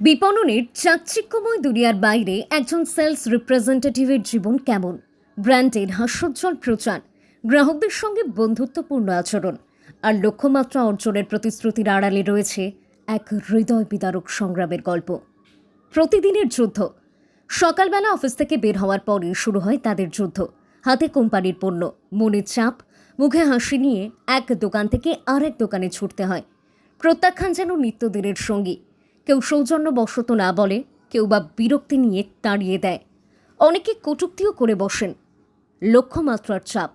বিপণনের চাকচিক্যময় দুনিয়ার বাইরে একজন সেলস রিপ্রেজেন্টেটিভের জীবন কেমন? ব্র্যান্ডের হাস্যোজ্জ্বল প্রচার, গ্রাহকদের সঙ্গে বন্ধুত্বপূর্ণ আচরণ আর লক্ষ্যমাত্রা অর্জনের প্রতিশ্রুতির আড়ালে রয়েছে এক হৃদয় বিদারক সংগ্রামের গল্প। প্রতিদিনের যুদ্ধ। সকালবেলা অফিস থেকে বের হওয়ার পরই শুরু হয় তাদের যুদ্ধ। হাতে কোম্পানির পণ্য, মনের চাপ, মুখে হাসি নিয়ে এক দোকান থেকে আরেক দোকানে ছুটতে হয়। প্রত্যাখ্যান যেন নিত্যদিনের সঙ্গী। কেউ সৌজন্যবশত না বলে, কেউ বা বিরক্তি নিয়ে তাড়িয়ে দেয়। অনেকে কটূক্তিও করে বসেন। লক্ষ্যমাত্রার চাপ।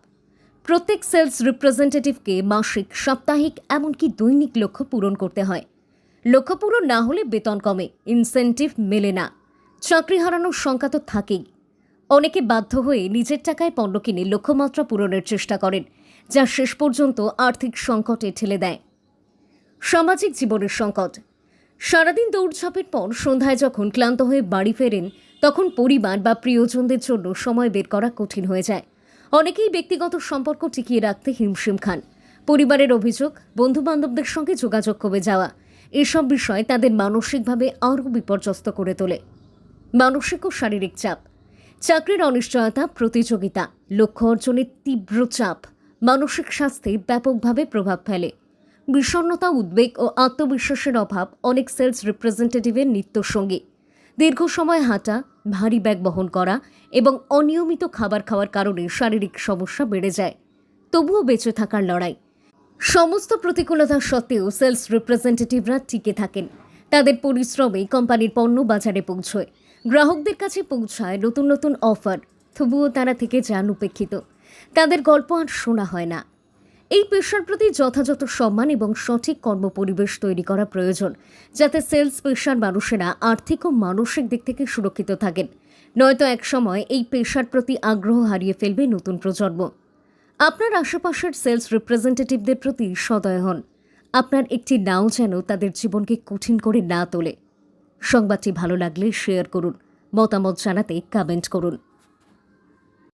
প্রত্যেক সেলস রিপ্রেজেন্টেটিভকে মাসিক, সাপ্তাহিক, এমনকি দৈনিক লক্ষ্য পূরণ করতে হয়। লক্ষ্য পূরণ না হলে বেতন কমে, ইনসেন্টিভ মেলে না। চাকরি হারানোর শঙ্কা তো থাকেই। অনেকে বাধ্য হয়ে নিজের টাকায় পণ্য কিনে লক্ষ্যমাত্রা পূরণের চেষ্টা করেন, যা শেষ পর্যন্ত আর্থিক সংকটে ঠেলে দেয়। সামাজিক জীবনের সংকট। সারাদিন দৌড়ঝাঁপের পর সন্ধ্যায় যখন ক্লান্ত হয়ে বাড়ি ফেরেন, তখন পরিবার বা প্রিয়জনদের জন্য সময় বের করা কঠিন হয়ে যায়। অনেকেই ব্যক্তিগত সম্পর্ক টিকিয়ে রাখতে হিমশিম খান। পরিবারের অভিযোগ, বন্ধুবান্ধবদের সঙ্গে যোগাযোগ কমে যাওয়া। এসব বিষয় তাদের মানসিকভাবে আরও বিপর্যস্ত করে তোলে। মানসিক ও শারীরিক চাপ। চাকরির অনিশ্চয়তা, প্রতিযোগিতা, লক্ষ্য অর্জনের তীব্র চাপ মানসিক স্বাস্থ্যে ব্যাপকভাবে প্রভাব ফেলে। বিষণ্ণতা, উদ্বেগ ও আত্মবিশ্বাসের অভাব অনেক সেলস রিপ্রেজেন্টেটিভের নিত্যসঙ্গী। দীর্ঘ সময় হাঁটা, ভারী ব্যাগ বহন করা এবং অনিয়মিত খাবার খাওয়ার কারণে শারীরিক সমস্যা বেড়ে যায়। তবুও বেঁচে থাকার লড়াই। সমস্ত প্রতিকূলতা সত্ত্বেও সেলস রিপ্রেজেন্টেটিভরা টিকে থাকেন। তাদের পরিশ্রমে কোম্পানির পণ্য বাজারে পৌঁছয়। গ্রাহকদের কাছে পৌঁছায় নতুন নতুন অফার। তবুও তারা থেকে যান উপেক্ষিত। তাদের গল্প আর শোনা হয় না। এই পেশার প্রতি যথাযথ সম্মান এবং সঠিক কর্মপরিবেশ তৈরি করা প্রয়োজন, যাতে সেলস পেশার মানুষেরা আর্থিক ও মানসিক দিক থেকে সুরক্ষিত থাকেন। নয়তো একসময় এই পেশার প্রতি আগ্রহ হারিয়ে ফেলবে নতুন প্রজন্ম। আপনার আশেপাশের সেলস রিপ্রেজেন্টেটিভদের প্রতি সদয় হন। আপনার একটি নাও যেন তাদের জীবনকে কঠিন করে না তোলে। সংবাদটি ভালো লাগলে শেয়ার করুন। মতামত জানাতে কমেন্ট করুন।